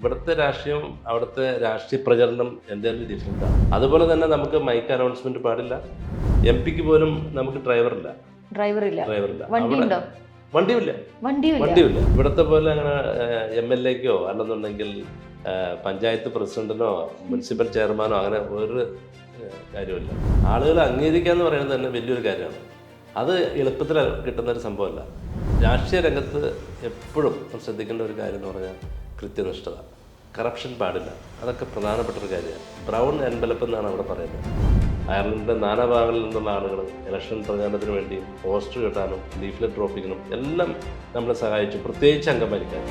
ഇവിടുത്തെ രാഷ്ട്രീയം അവിടുത്തെ രാഷ്ട്രീയ പ്രചരണം എന്തായാലും ഡിഫറെന്റ് ആണ്. അതുപോലെ തന്നെ നമുക്ക് മൈക്ക് അനൗൺസ്മെന്റ് പാടില്ല. എം പിക്ക് പോലും നമുക്ക് ഡ്രൈവറില്ല ഡ്രൈവർ ഇല്ല. ഡ്രൈവറില്ല വണ്ടിയില്ല വണ്ടിയും വണ്ടിയില്ല ഇവിടുത്തെ പോലെ അങ്ങനെ എം എൽ എക്കോ അല്ലെന്നുണ്ടെങ്കിൽ പഞ്ചായത്ത് പ്രസിഡന്റിനോ മുനിസിപ്പൽ ചെയർമാനോ അങ്ങനെ ഒരു കാര്യമില്ല ആളുകൾ അംഗീകരിക്കുക എന്ന് പറയുന്നത് തന്നെ വലിയൊരു കാര്യമാണ്. അത് എളുപ്പത്തിൽ കിട്ടുന്ന ഒരു സംഭവമല്ല. രാഷ്ട്രീയ രംഗത്ത് എപ്പോഴും ശ്രദ്ധിക്കേണ്ട ഒരു കാര്യം എന്ന് പറഞ്ഞാൽ കൃത്യനിഷ്ഠത. കറപ്ഷൻ പാടില്ല. അതൊക്കെ പ്രധാനപ്പെട്ട ഒരു കാര്യമാണ്. ബ്രൗൺ എൻവലപ്പ് എന്നാണ് അവിടെ പറയുന്നത്. അയർലൻഡിന്റെ നാനാ ഭാഗങ്ങളിൽ നിന്നുള്ള ആളുകൾ ഇലക്ഷൻ പ്രചാരണത്തിന് വേണ്ടി പോസ്റ്റർ കിട്ടാനും ലീഫ്ലെറ്റ് ഡ്രോപ്പിങ്ങിനും എല്ലാം നമ്മളെ സഹായിച്ചു. പ്രത്യേകിച്ച് അംഗമാലിക്കാൻ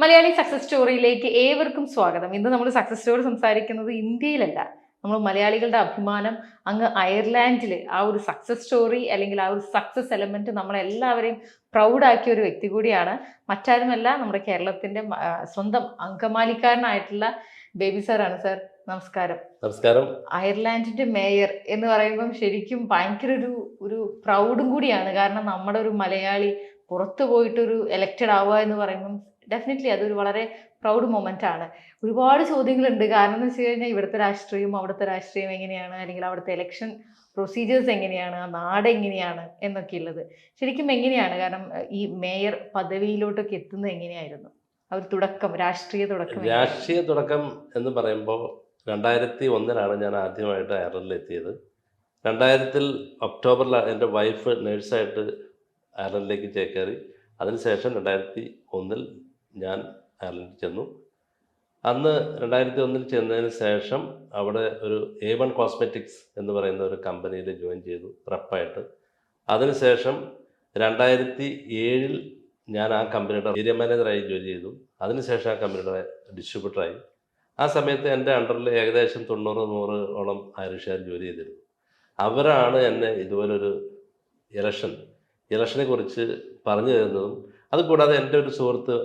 മലയാളി സക്സസ് സ്റ്റോറിയിലേക്ക് ഏവർക്കും സ്വാഗതം. ഇന്ന് നമ്മൾ സക്സസ് സ്റ്റോറി സംസാരിക്കുന്നത് ഇന്ത്യയിലല്ല. നമ്മൾ മലയാളികളുടെ അഭിമാനം അങ്ങ് അയർലാൻഡിൽ ആ ഒരു സക്സസ് സ്റ്റോറി അല്ലെങ്കിൽ ആ ഒരു സക്സസ് എലമെന്റ് നമ്മളെല്ലാവരെയും പ്രൗഡാക്കിയ ഒരു വ്യക്തി കൂടിയാണ്. മറ്റാരുമല്ല നമ്മുടെ കേരളത്തിന്റെ സ്വന്തം അങ്കമാലിക്കാരനായിട്ടുള്ള ബേബി സാറാണ് സാർ നമസ്കാരം. നമസ്കാരം. അയർലാൻഡിന്റെ മേയർ എന്ന് പറയുമ്പം ശരിക്കും ഭയങ്കര ഒരു ഒരു പ്രൗഡും കൂടിയാണ്. കാരണം നമ്മുടെ ഒരു മലയാളി പുറത്തു പോയിട്ടൊരു എലക്റ്റഡ് ആവുക എന്ന് പറയുമ്പം ഡെഫിനറ്റ്ലി അതൊരു വളരെ പ്രൗഡ് മൊമെന്റ് ആണ്. ഒരുപാട് ചോദ്യങ്ങളുണ്ട്. കാരണം എന്ന് വെച്ച് കഴിഞ്ഞാൽ ഇവിടുത്തെ രാഷ്ട്രീയം അവിടുത്തെ രാഷ്ട്രീയം എങ്ങനെയാണ്? അല്ലെങ്കിൽ അവിടുത്തെ ഇലക്ഷൻ പ്രൊസീജിയേഴ്സ് എങ്ങനെയാണ്? ആ നാട് എങ്ങനെയാണ്? എന്നൊക്കെ ഉള്ളത്. ശരിക്കും എങ്ങനെയാണ്? കാരണം ഈ മേയർ പദവിയിലോട്ടൊക്കെ എത്തുന്നത് എങ്ങനെയായിരുന്നു? അവർ തുടക്കം രാഷ്ട്രീയ തുടക്കം രാഷ്ട്രീയ തുടക്കം എന്ന് പറയുമ്പോൾ രണ്ടായിരത്തി ഒന്നിലാണ് ഞാൻ ആദ്യമായിട്ട് അയർലൻഡിൽ എത്തിയത്. രണ്ടായിരത്തിൽ ഒക്ടോബറിൽ എന്റെ വൈഫ് നേഴ്സായിട്ട് അയർലൻഡിലേക്ക് ചേക്കേറി. അതിനുശേഷം രണ്ടായിരത്തി ഒന്നിൽ ഞാൻ അയർലൻഡിൽ ചെന്നു. അന്ന് രണ്ടായിരത്തി ഒന്നിൽ ചെന്നതിന് ശേഷം അവിടെ ഒരു എ വൺ കോസ്മെറ്റിക്സ് എന്ന് പറയുന്ന ഒരു കമ്പനിയിൽ ജോയിൻ ചെയ്തു റപ്പായിട്ട് അതിനുശേഷം രണ്ടായിരത്തി ഏഴിൽ ഞാൻ ആ കമ്പനിയുടെ ഏരിയ മാനേജറായി ജോലി ചെയ്തു. അതിനുശേഷം ആ കമ്പനിയുടെ ഡിസ്ട്രിബ്യൂട്ടറായി. ആ സമയത്ത് എന്റെ അണ്ടറിൽ ഏകദേശം തൊണ്ണൂറ് നൂറ് ഓളം ഐറിഷുകാർ ജോലി ചെയ്തിരുന്നു. അവരാണ് എന്നെ ഇതുപോലൊരു ഇലക്ഷൻ ഇലക്ഷനെ കുറിച്ച് പറഞ്ഞു തരുന്നതും അതുകൂടാതെ എന്റെ ഒരു സുഹൃത്ത്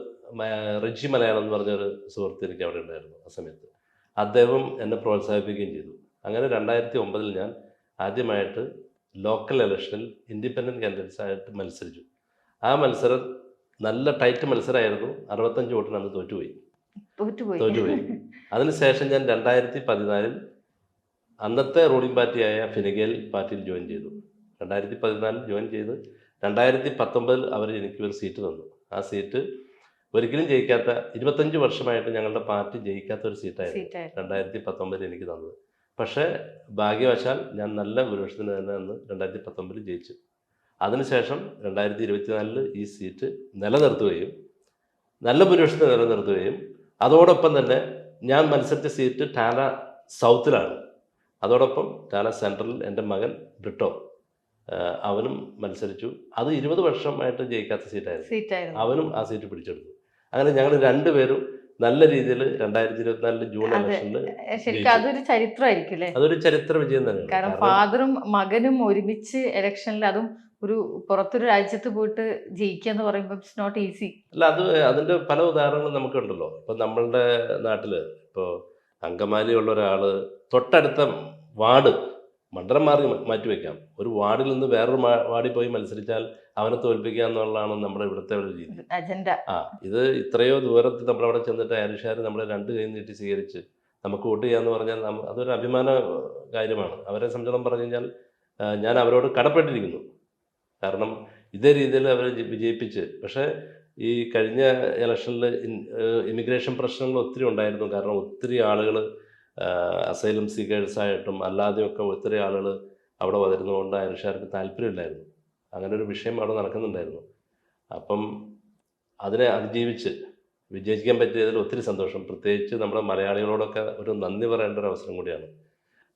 റിജി മലയാളം എന്ന് പറഞ്ഞൊരു സുഹൃത്ത് എനിക്ക് അവിടെ ഉണ്ടായിരുന്നു ആ സമയത്ത്. അദ്ദേഹം എന്നെ പ്രോത്സാഹിപ്പിക്കുകയും ചെയ്തു. അങ്ങനെ രണ്ടായിരത്തി ഒമ്പതിൽ ഞാൻ ആദ്യമായിട്ട് ലോക്കൽ ഇലക്ഷനിൽ ഇൻഡിപെൻഡന്റ് കാൻഡിഡേറ്റ്സ് ആയിട്ട് മത്സരിച്ചു. ആ മത്സരം നല്ല ടൈറ്റ് മത്സരമായിരുന്നു. അറുപത്തഞ്ച് വോട്ടിന് അന്ന് തോറ്റുപോയി. തോറ്റുപോയി. തോറ്റുപോയി. അതിനുശേഷം ഞാൻ രണ്ടായിരത്തി പതിനാലിൽ അന്നത്തെ റൂളിംഗ് പാർട്ടിയായ ഫിനിഗേൽ പാർട്ടിയിൽ ജോയിൻ ചെയ്തു. രണ്ടായിരത്തി പതിനാലിൽ ജോയിൻ ചെയ്ത് രണ്ടായിരത്തി പത്തൊമ്പതിൽ അവർ എനിക്ക് ഒരു സീറ്റ് തന്നു. ആ സീറ്റ് ഒരിക്കലും ജയിക്കാത്ത ഇരുപത്തഞ്ച് വർഷമായിട്ട് ഞങ്ങളുടെ പാർട്ടി ജയിക്കാത്ത ഒരു സീറ്റായിരുന്നു രണ്ടായിരത്തി പത്തൊമ്പതിൽ എനിക്ക് തന്നത്. പക്ഷേ ഭാഗ്യവശാൽ ഞാൻ നല്ല ഭൂരിപക്ഷത്തിന് തന്നെ അന്ന് രണ്ടായിരത്തി പത്തൊമ്പതിൽ ജയിച്ചു. അതിനുശേഷം രണ്ടായിരത്തി ഇരുപത്തിനാലിൽ ഈ സീറ്റ് നിലനിർത്തുകയും നല്ല ഭൂരിപക്ഷത്തിന് നിലനിർത്തുകയും അതോടൊപ്പം തന്നെ ഞാൻ മത്സരിച്ച സീറ്റ് ടാല സൗത്തിലാണ്. അതോടൊപ്പം ടാല സെൻട്രലിൽ എന്റെ മകൻ ബ്രിട്ടോ അവനും മത്സരിച്ചു. അത് ഇരുപത് വർഷമായിട്ട് ജയിക്കാത്ത സീറ്റായിരുന്നു. അവനും ആ സീറ്റ് പിടിച്ചെടുത്തു. അങ്ങനെ ഞങ്ങൾ രണ്ടുപേരും നല്ല രീതിയിൽ രണ്ടായിരത്തി ഇരുപത്തിനാലിൽ ജൂൺ ഇലക്ഷനിൽ ശരിക്കും അതൊരു ചരിത്രമായിരിക്കും അല്ലേ? അതൊരു ചരിത്ര വിജയം തന്നെയാണ്. കാരണം ഫാദറും മകനും ഒരുമിച്ച് ഇലക്ഷനിൽ അതും ഒരു പുറത്തൊരു രാജ്യത്ത് പോയിട്ട് ജയിക്കുക എന്ന് പറയുമ്പോൾ ഇറ്റ്സ് നോട്ട് ഈസി അല്ല അത് അതിന്റെ പല ഉദാഹരണങ്ങളും നമുക്കുണ്ടല്ലോ. ഇപ്പൊ നമ്മളുടെ നാട്ടിൽ ഇപ്പോ അങ്കമാലി ഉള്ള ഒരാൾ തൊട്ടടുത്ത വാർഡ് മണ്ഡലം മാറി മാറ്റി വെക്കാം. ഒരു വാർഡിൽ നിന്ന് വേറൊരു വാർഡിൽ പോയി മത്സരിച്ചാൽ അവനെ തോൽപ്പിക്കുക എന്നുള്ളതാണ് നമ്മുടെ ഇവിടുത്തെ ഒരു രീതി. അജണ്ട. ആ ഇത് ഇത്രയോ ദൂരത്ത് നമ്മളവിടെ ചെന്നിട്ട് അയൽഷാർ നമ്മളെ രണ്ട് കൈ നീട്ടി സ്വീകരിച്ച് നമുക്ക് വോട്ട് ചെയ്യാന്ന് പറഞ്ഞാൽ അതൊരു അഭിമാന കാര്യമാണ്. അവരെ സംബന്ധം പറഞ്ഞു കഴിഞ്ഞാൽ ഞാൻ അവരോട് കടപ്പെട്ടിരിക്കുന്നു. കാരണം ഇതേ രീതിയിൽ അവരെ വിജയിപ്പിച്ച് പക്ഷേ ഈ കഴിഞ്ഞ ഇലക്ഷനിൽ ഇമിഗ്രേഷൻ പ്രശ്നങ്ങൾ ഒത്തിരി ഉണ്ടായിരുന്നു. കാരണം ഒത്തിരി ആളുകൾ അസൈലം സീക്കേഴ്സായിട്ടും അല്ലാതെയൊക്കെ ഒത്തിരി ആളുകൾ അവിടെ വരുന്നതുകൊണ്ട് അയൽഷാർക്ക് താല്പര്യമില്ലായിരുന്നു. അങ്ങനെ ഒരു വിഷയം അവിടെ നടക്കുന്നുണ്ടായിരുന്നു. അപ്പം അതിനെ അതിജീവിച്ച് വിജയിക്കാൻ പറ്റിയതിൽ ഒത്തിരി സന്തോഷം. പ്രത്യേകിച്ച് നമ്മുടെ മലയാളികളോടൊക്കെ ഒരു നന്ദി പറയേണ്ട ഒരു അവസരം കൂടിയാണ്.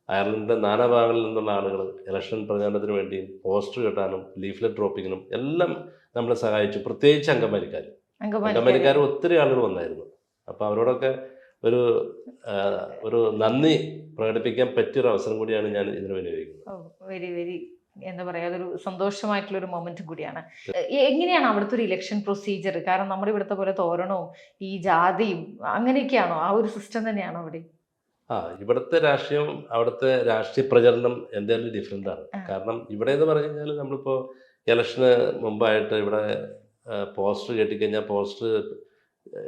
അയർലൻഡിന്റെ നാനാഭാഗങ്ങളിൽ നിന്നുള്ള ആളുകൾ ഇലക്ഷൻ പ്രചാരണത്തിന് വേണ്ടിയും പോസ്റ്റർ കിട്ടാനും ലീഫ്ലെറ്റ് ഡ്രോപ്പിങ്ങിനും എല്ലാം നമ്മളെ സഹായിച്ചു. പ്രത്യേകിച്ച് അങ്കമാലിക്കാർ അങ്കമാലി അങ്കമാലിക്കാർ ഒത്തിരി ആളുകൾ വന്നായിരുന്നു. അപ്പോൾ അവരോടൊക്കെ ഒരു ഒരു നന്ദി പ്രകടിപ്പിക്കാൻ പറ്റിയൊരു അവസരം കൂടിയാണ് ഞാൻ ഇതിന് വിനിയോഗിക്കുന്നത്. വെരി വെരി എന്താ പറയാ അതൊരു സന്തോഷമായിട്ടുള്ള ഒരു മൊമെന്റ് കൂടിയാണ്. എങ്ങനെയാണ് അവിടുത്തെ ഒരു ഇലക്ഷൻ പ്രൊസീജിയർ? കാരണം നമ്മുടെ ഇവിടുത്തെ പോലെ തോരണവും ഈ ജാതിയും അങ്ങനെയൊക്കെയാണോ? ആ ഒരു സിസ്റ്റം തന്നെയാണോ അവിടെ? ആ ഇവിടുത്തെ രാഷ്ട്രീയം അവിടുത്തെ രാഷ്ട്രീയ പ്രചരണം എന്തായാലും ഡിഫറെന്റ് ആണ്. കാരണം ഇവിടെ എന്ന് പറഞ്ഞു കഴിഞ്ഞാൽ നമ്മളിപ്പോൾ ഇലക്ഷന് മുമ്പായിട്ട് ഇവിടെ പോസ്റ്റർ കെട്ടിക്കഴിഞ്ഞാൽ പോസ്റ്റർ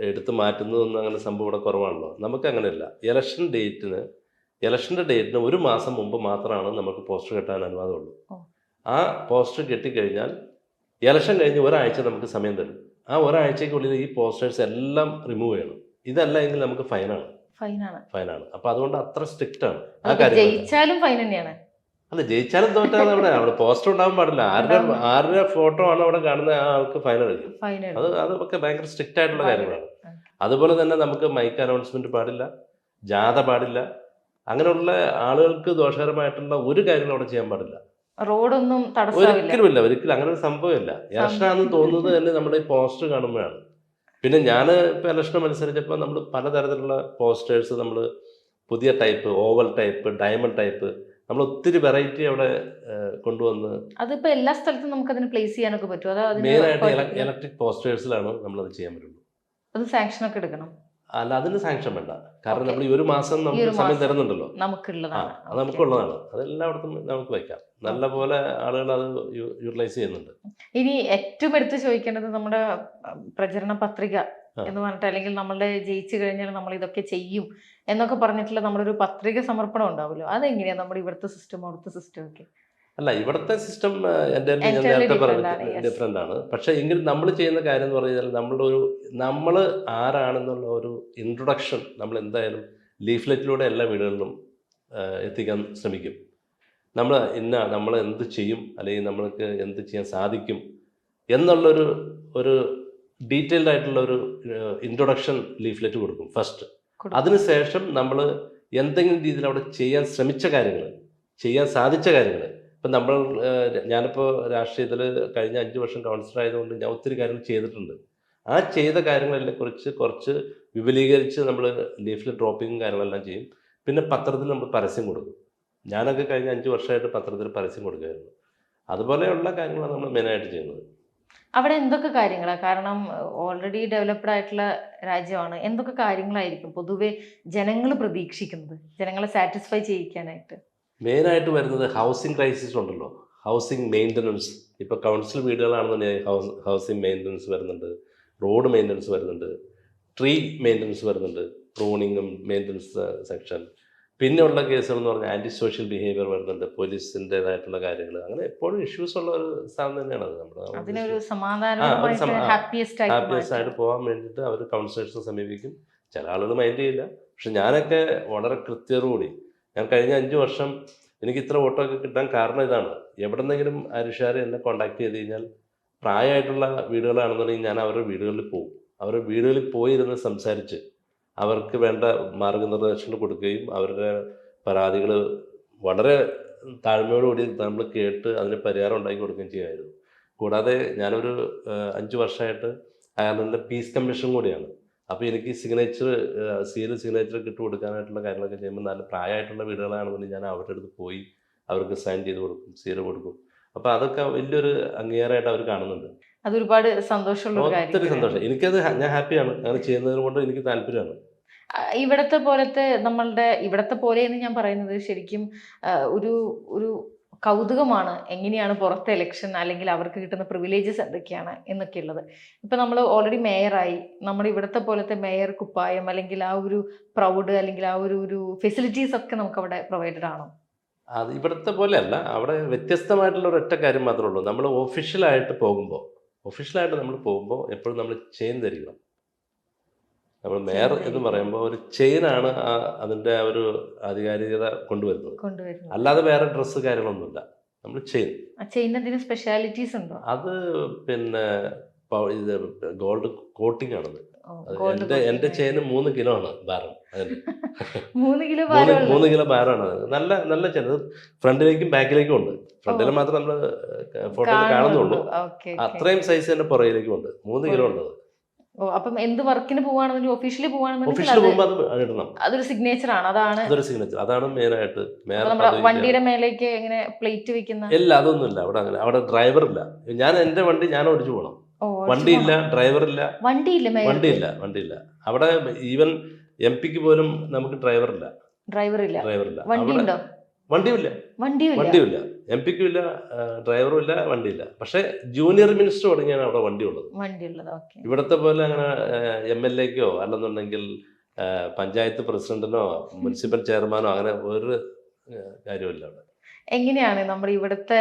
എടുത്ത് മാറ്റുന്നതൊന്നും അങ്ങനെ സംഭവം ഇവിടെ കുറവാണല്ലോ. നമുക്ക് അങ്ങനെയല്ല. ഇലക്ഷൻ ഡേറ്റിന് ഇലക്ഷന്റെ ഡേറ്റിന് ഒരു മാസം മുമ്പ് മാത്രമാണ് നമുക്ക് പോസ്റ്റർ കെട്ടാൻ അനുവാദമുള്ളൂ. ആ പോസ്റ്റർ കെട്ടിക്കഴിഞ്ഞാൽ ഇലക്ഷൻ കഴിഞ്ഞ് ഒരാഴ്ച നമുക്ക് സമയം തരും. ആ ഒരാഴ്ചയ്ക്കുള്ളിൽ ഈ പോസ്റ്റേഴ്സ് എല്ലാം റിമൂവ് ചെയ്യണം. ഇതല്ല എങ്കിൽ നമുക്ക് ഫൈനാണ് ഫൈനാണ് ഫൈനാണ് അപ്പൊ അതുകൊണ്ട് അത്ര സ്ട്രിക്റ്റ് ആണ്. ആ കാര്യം ജയിച്ചാലും ഫൈൻ തന്നെയാണ്. അല്ല ജയിച്ചാലും തോറ്റാൽ അവിടെ അവിടെ പോസ്റ്റർ ഉണ്ടാവാൻ പാടില്ല. ആരുടെ. ആരുടെ ഫോട്ടോ ആണ് അവിടെ കാണുന്നത് ആ ആൾക്ക് ഫൈൻ അടിക്കും അത് അതൊക്കെ ഭയങ്കര സ്ട്രിക്റ്റ് ആയിട്ടുള്ള. കാര്യങ്ങളാണ്. അതുപോലെ തന്നെ നമുക്ക് മൈക്ക് അനൗൺസ്മെന്റ് പാടില്ല ജാഥ പാടില്ല അങ്ങനെയുള്ള ആളുകൾക്ക് ദോഷകരമായിട്ടുള്ള ഒരു കാര്യങ്ങളും അവിടെ ചെയ്യാൻ പാടില്ല. റോഡൊന്നും ഒരിക്കലും ഒരിക്കലുമില്ല ഒരിക്കലും അങ്ങനെ ഒരു സംഭവമില്ല. ഇലക്ഷനാണെന്ന് തോന്നുന്നത് തന്നെ നമ്മുടെ ഈ പോസ്റ്റർ കാണുമ്പോഴാണ്. പിന്നെ ഞാൻ ഇപ്പൊ ഇലക്ഷൻ മത്സരിച്ചപ്പോൾ നമ്മൾ പലതരത്തിലുള്ള പോസ്റ്റേഴ്സ് നമ്മൾ പുതിയ type oval type diamond type നമ്മൾ ഒത്തിരി വെറൈറ്റി അവിടെ കൊണ്ടുവന്ന് അതിപ്പോ എല്ലാ സ്ഥലത്തും നമുക്ക് അതിന് പ്ലേസ് ചെയ്യാനൊക്കെ പറ്റും. അതോ അതിന് മെയിനായിട്ട് ഇലക്ട്രിക് പോസ്റ്റേഴ്സിലാണ് നമ്മൾ അത് ചെയ്യാൻ പറ്റുള്ളൂ. അത് സാങ്ഷൻ ഒക്കെ എടുക്കണം. അല്ല അതിന് സാങ്ഷൻ വേണ്ട. കാരണം നമ്മൾ ഈ ഒരു മാസം നമ്മൾ നമുക്ക് സമയം തരുന്നുണ്ടല്ലോ. നമുക്കുള്ളതാണ്. അത് നമുക്കുള്ളതാണ്. അതെല്ലായിടത്തും നമുക്ക് വെക്കാം നല്ല പോലെ ആളുകൾ അത് യൂട്ടിലൈസ് ചെയ്യുന്നുണ്ട്. ഇനി ഏറ്റവും എടുത്ത് ചോദിക്കേണ്ടത് നമ്മുടെ പ്രചരണ പത്രിക എന്ന് പറഞ്ഞിട്ട് അല്ലെങ്കിൽ നമ്മളുടെ ജയിച്ചു കഴിഞ്ഞാൽ നമ്മൾ ഇതൊക്കെ ചെയ്യും. എന്നൊക്കെ പറഞ്ഞിട്ടുള്ള നമ്മുടെ ഒരു പത്രിക സമർപ്പണം ഉണ്ടാവുമല്ലോ അതെങ്ങനെയാ നമ്മുടെ ഇവിടുത്തെ സിസ്റ്റം അവിടുത്തെ സിസ്റ്റം ഒക്കെ അല്ല ഇവിടുത്തെ സിസ്റ്റം എന്റെ ഞാൻ നേരത്തെ പറഞ്ഞിട്ട്. ഡിഫറെന്റ് ആണ് പക്ഷേ എങ്കിലും നമ്മൾ ചെയ്യുന്ന കാര്യം എന്ന് പറഞ്ഞാൽ നമ്മളുടെ ഒരു നമ്മൾ ആരാണെന്നുള്ള ഒരു ഇൻട്രൊഡക്ഷൻ നമ്മൾ എന്തായാലും ലീഫ്ലെറ്റിലൂടെ എല്ലാ വീടുകളിലും എത്തിക്കാൻ ശ്രമിക്കും നമ്മൾ ഇന്ന നമ്മൾ എന്ത് ചെയ്യും അല്ലെങ്കിൽ നമ്മൾക്ക് എന്ത് ചെയ്യാൻ സാധിക്കും എന്നുള്ളൊരു ഒരു ഡീറ്റെയിൽഡ് ആയിട്ടുള്ള ഒരു ഇൻട്രൊഡക്ഷൻ ലീഫ്ലെറ്റ് കൊടുക്കും ഫസ്റ്റ്. അതിനുശേഷം നമ്മൾ എന്തെങ്കിലും രീതിയിൽ അവിടെ ചെയ്യാൻ ശ്രമിച്ച കാര്യങ്ങൾ ചെയ്യാൻ സാധിച്ച കാര്യങ്ങൾ ഇപ്പം നമ്മൾ ഞാനിപ്പോൾ രാഷ്ട്രീയത്തിൽ കഴിഞ്ഞ അഞ്ച് വർഷം കൗൺസിലർ ആയതുകൊണ്ട് ഞാൻ ഒത്തിരി കാര്യങ്ങൾ ചെയ്തിട്ടുണ്ട്. ആ ചെയ്ത കാര്യങ്ങളെ കുറിച്ച് കുറച്ച് വിപുലീകരിച്ച് നമ്മൾ ലീഫിൽ ഡ്രോപ്പിങ്ങും കാര്യങ്ങളെല്ലാം ചെയ്യും. പിന്നെ പത്രത്തിൽ നമ്മൾ പരസ്യം കൊടുക്കും. ഞാനൊക്കെ കഴിഞ്ഞ അഞ്ച് വർഷമായിട്ട് പത്രത്തിൽ പരസ്യം കൊടുക്കുമായിരുന്നു അതുപോലെയുള്ള കാര്യങ്ങളാണ് നമ്മൾ മെയിനായിട്ട് ചെയ്യുന്നത്. അവിടെ എന്തൊക്കെ കാര്യങ്ങളാണ് കാരണം ഓൾറെഡി ഡെവലപ്ഡ് ആയിട്ടുള്ള രാജ്യമാണ്. എന്തൊക്കെ കാര്യങ്ങളായിരിക്കും പൊതുവെ ജനങ്ങൾ പ്രതീക്ഷിക്കുന്നത്? ജനങ്ങളെ സാറ്റിസ്ഫൈ ചെയ്യിക്കാനായിട്ട്. മെയിനായിട്ട് വരുന്നത് ഹൗസിംഗ് ക്രൈസിസ് ഉണ്ടല്ലോ. ഹൗസിംഗ് മെയിന്റനൻസ് ഇപ്പോൾ കൗൺസിൽ വീടുകളാണെന്നുണ്ടെങ്കിൽ ഹൗസ് ഹൗസിംഗ് മെയിന്റനൻസ് വരുന്നുണ്ട്. റോഡ് മെയിന്റനൻസ് വരുന്നുണ്ട്. ട്രീ മെയിന്റനൻസ് വരുന്നുണ്ട്. പ്രൂണിങ്ങും മെയിന്റനൻസ് സെക്ഷൻ പിന്നെയുള്ള കേസുകൾ എന്ന് പറഞ്ഞാൽ ആന്റി സോഷ്യൽ ബിഹേവിയർ വരുന്നുണ്ട്. പോലീസിന്റെതായിട്ടുള്ള കാര്യങ്ങൾ അങ്ങനെ എപ്പോഴും ഇഷ്യൂസ് ഉള്ള ഒരു സ്ഥലം തന്നെയാണ് അത് നമ്മുടെ ഹാപ്പിയസ്റ്റ് ആയിട്ട് പോകാൻ വേണ്ടിയിട്ട് അവർ കൗൺസിലേഴ്സിനെ സമീപിക്കും. ചില ആളുകൾ മൈൻഡ് ചെയ്യില്ല. പക്ഷെ ഞാനൊക്കെ വളരെ കൃത്യതയോടുകൂടി ഞാൻ കഴിഞ്ഞ അഞ്ച് വർഷം എനിക്ക് ഇത്ര വോട്ടൊക്കെ കിട്ടാൻ കാരണം ഇതാണ്. എവിടെന്നെങ്കിലും അരിഷാർ എന്നെ കോണ്ടാക്ട് ചെയ്ത് കഴിഞ്ഞാൽ പ്രായമായിട്ടുള്ള വീടുകളാണെന്നുണ്ടെങ്കിൽ ഞാൻ അവരുടെ വീടുകളിൽ പോകും. അവരുടെ വീടുകളിൽ പോയിരുന്ന് സംസാരിച്ച് അവർക്ക് വേണ്ട മാർഗനിർദ്ദേശങ്ങൾ കൊടുക്കുകയും അവരുടെ പരാതികൾ വളരെ താഴ്മയോടുകൂടി നമ്മൾ കേട്ട് അതിന് പരിഹാരം ഉണ്ടാക്കി കൊടുക്കുകയും ചെയ്യുമായിരുന്നു. കൂടാതെ ഞാനൊരു അഞ്ച് വർഷമായിട്ട് അയർലൻഡിലെ പീസ് കമ്മീഷൻ കൂടിയാണ്. അപ്പോൾ എനിക്ക് സിഗ്നേച്ചർ സീൽ സിഗ്നേച്ചർ ഇട്ട് കൊടുക്കാനായിട്ടുള്ള കാര്യങ്ങളൊക്കെ ചെയ്യുമ്പോൾ നല്ല പ്രായമായിട്ടുള്ള വീടുകളാണെന്നുണ്ടെങ്കിൽ ഞാൻ അവരുടെ അടുത്ത് പോയി അവർക്ക് സൈൻ ചെയ്ത് കൊടുക്കും സീൽ കൊടുക്കും. അപ്പോൾ അതൊക്കെ വലിയൊരു അംഗീകാരമായിട്ട് അവർ കാണുന്നുണ്ട്. അതൊരുപാട് സന്തോഷമുള്ള ഒരു ഒത്തിരി. സന്തോഷം. എനിക്കത് ഹ- ഞാൻ ഹാപ്പിയാണ്. അങ്ങനെ ചെയ്യുന്നതിന് കൊണ്ട് എനിക്ക് താല്പര്യമാണ്. ആ, ഇവിടത്തെ പോലത്തെ നമ്മളുടെ ഇവിടത്തെ പോലെ എന്ന് ഞാൻ പറയുന്നത് ശരിക്കും ആ, ഒരു ഒരു കൗതുകമാണ് എങ്ങനെയാണ് പുറത്തെ ഇലക്ഷൻ അല്ലെങ്കിൽ അവർക്ക് കിട്ടുന്ന പ്രിവിലേജസ് എന്തൊക്കെയാണ് എന്നൊക്കെ ഉള്ളത് ഇപ്പം നമ്മൾ ഓൾറെഡി മേയറായി നമ്മൾ ഇവിടത്തെ പോലത്തെ മേയർ കുപ്പായം അല്ലെങ്കിൽ ആ ഒരു പ്രൗഡ് അല്ലെങ്കിൽ ആ ഒരു ഒരു ഫെസിലിറ്റീസ് ഒക്കെ നമുക്ക് അവിടെ പ്രൊവൈഡഡ് ആണോ? അത് ഇവിടുത്തെ പോലെയല്ല അവിടെ വ്യത്യസ്തമായിട്ടുള്ള ഒരൊറ്റ കാര്യം മാത്രമേ ഉള്ളൂ. നമ്മൾ ഒഫീഷ്യലായിട്ട് പോകുമ്പോൾ ഒഫീഷ്യലായിട്ട് നമ്മൾ പോകുമ്പോൾ എപ്പോഴും നമ്മൾ ചെയിൻ ധരിക്കണം. നമ്മൾ മേയർ എന്ന് പറയുമ്പോൾ ഒരു ചെയിനാണ് ആ അതിന്റെ ആ ഒരു ആധികാരികത കൊണ്ടുവരുന്നത്. അല്ലാതെ വേറെ ഡ്രസ്സ് കാര്യങ്ങളൊന്നുമില്ല. നമ്മൾ ചെയിൻ ചെയിൻ സ്പെഷ്യാലിറ്റീസ് ഉണ്ടോ? അത് പിന്നെ ഇത് ഗോൾഡ് കോട്ടിംഗ് ആണത്. എന്റെ എന്റെ. ചെയിന് മൂന്ന് കിലോ ആണ് ഭാരം മൂന്ന് കിലോ മൂന്ന് കിലോ ഭാരമാണ് നല്ല നല്ല ചെറുത് ഫ്രണ്ടിലേക്കും ബാക്കിലേക്കും ഉണ്ട്. ഫ്രണ്ടിൽ മാത്രം നമ്മൾ ഫോട്ടോ കാണുന്നുള്ളൂ. അത്രയും സൈസ് തന്നെ പുറകിലേക്കും ഉണ്ട്. മൂന്ന് കിലോ ഉണ്ട് ഓ അപ്പം എന്ത് വർക്കിന് പോവാണെന്നുണ്ടെങ്കിൽ ഒഫീഷ്യലി പോവാണെന്നുണ്ടെങ്കിൽ അതൊരു സിഗ്നേച്ചർ ആണ്. അതാണ് അതൊരു സിഗ്നേച്ചർ അതാണ് മെയിൻ ആയിട്ട് വണ്ടിയുടെ മേലേക്ക് എങ്ങനെ പ്ലേറ്റ് വെക്കുന്ന ഇല്ല അതൊന്നുമില്ല. അവിടെ അങ്ങനെ അവിടെ ഡ്രൈവർ ഇല്ല. ഞാൻ എന്റെ വണ്ടി ഞാൻ ഓടിച്ചു പോകണം വണ്ടിയില്ല ഡ്രൈവർ ഇല്ല വണ്ടിയില്ല? വണ്ടിയില്ല വണ്ടിയില്ല. അവിടെ ഈവൻ എം പിക്ക് പോലും നമുക്ക് ഡ്രൈവർ ഇല്ല ഡ്രൈവർ ഇല്ല ഡ്രൈവർ ഇല്ല വണ്ടി അവിടെ ഉണ്ടോ വണ്ടിയുമില്ല. വണ്ടിയും വണ്ടിയുമില്ല. എം പിക്കും ഇല്ല ഡ്രൈവറും ഇല്ല വണ്ടിയില്ല. പക്ഷെ ജൂനിയർ മിനിസ്റ്റർ തുടങ്ങിയാണ് അവിടെ വണ്ടിയുള്ളത്. ഇവിടത്തെ പോലെ അങ്ങനെ എം എൽ എക്കോ അല്ലെന്നുണ്ടെങ്കിൽ പഞ്ചായത്ത് പ്രസിഡന്റിനോ മുനിസിപ്പൽ ചെയർമാനോ അങ്ങനെ ഒരു കാര്യമില്ല അവിടെ. എങ്ങനെയാണ് നമ്മൾ ഇവിടുത്തെ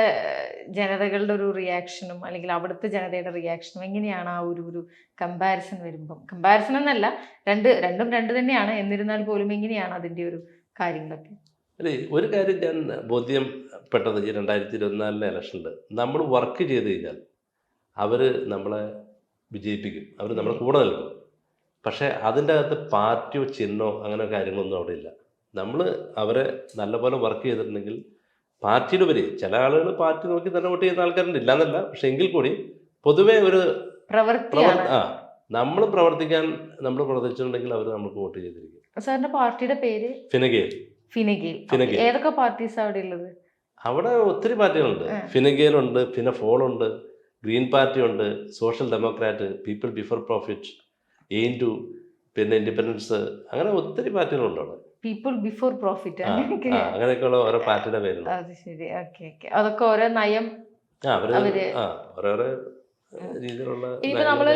ജനതകളുടെ ഒരു റിയാക്ഷനും അല്ലെങ്കിൽ അവിടുത്തെ ജനതയുടെ റിയാക്ഷനും എങ്ങനെയാണ് ആ ഒരു ഒരു കമ്പാരിസൺ വരുമ്പം? കമ്പാരിസൺ എന്നല്ല രണ്ട് രണ്ടും രണ്ട് തന്നെയാണ്. എന്നിരുന്നാൽ പോലും എങ്ങനെയാണ് അതിന്റെ ഒരു കാര്യങ്ങളൊക്കെ? അല്ലേ ഒരു കാര്യം ഞാൻ ബോധ്യപ്പെട്ടത് ഈ രണ്ടായിരത്തി ഇരുപത്തിനാലിലെ ഇലക്ഷനിൽ നമ്മൾ വർക്ക് ചെയ്ത് കഴിഞ്ഞാൽ അവർ നമ്മളെ വിജയിപ്പിക്കും. അവർ നമ്മളെ കൂടെ നിൽക്കും. പക്ഷേ അതിന്റെ അകത്ത് പാർട്ടിയോ ചിഹ്നോ അങ്ങനെ കാര്യങ്ങളൊന്നും അവിടെ ഇല്ല. നമ്മൾ അവരെ നല്ലപോലെ വർക്ക് ചെയ്തിട്ടുണ്ടെങ്കിൽ പാർട്ടിയിലുപരി ചില ആളുകൾ പാർട്ടി നോക്കി തന്നെ വോട്ട് ചെയ്യുന്ന ആൾക്കാരുണ്ട്. ഇല്ലാന്നല്ല. പക്ഷെ എങ്കിൽ കൂടി പൊതുവേ ഒരു ആ നമ്മൾ പ്രവർത്തിക്കാൻ നമ്മൾ പ്രവർത്തിച്ചിട്ടുണ്ടെങ്കിൽ അവർ നമുക്ക് വോട്ട് ചെയ്തിരിക്കും. സാറിന്റെ പാർട്ടിയുടെ പേര്? Fine Gael. Fine Gael. Fine Gael. ഏതൊക്കെ പാർട്ടീസ് അവിടെ ഉള്ളത്? അവിടെ ഒത്തിരി പാർട്ടികളുണ്ട്. ഫിനഗേൽ ഉണ്ട് പിന്നെ ഉണ്ട് ഗ്രീൻ പാർട്ടി ഉണ്ട് social democrat people before profit Aontu പിന്നെ ഇൻഡിപെൻഡൻസ് അങ്ങനെ ഒത്തിരി പാർട്ടികളുണ്ട് അവിടെ. പീപ്പിൾ ബിഫോർ പ്രോഫിറ്റ് അങ്ങനെയൊക്കെയുള്ള ഓരോ പാർട്ടിയുടെ പേരുണ്ട് അത് ശരി ഓക്കെ ഓക്കെ അതൊക്കെ ഓരോ നയം അവർ ഓരോരോ ഇനിയിപ്പോ നമ്മൾ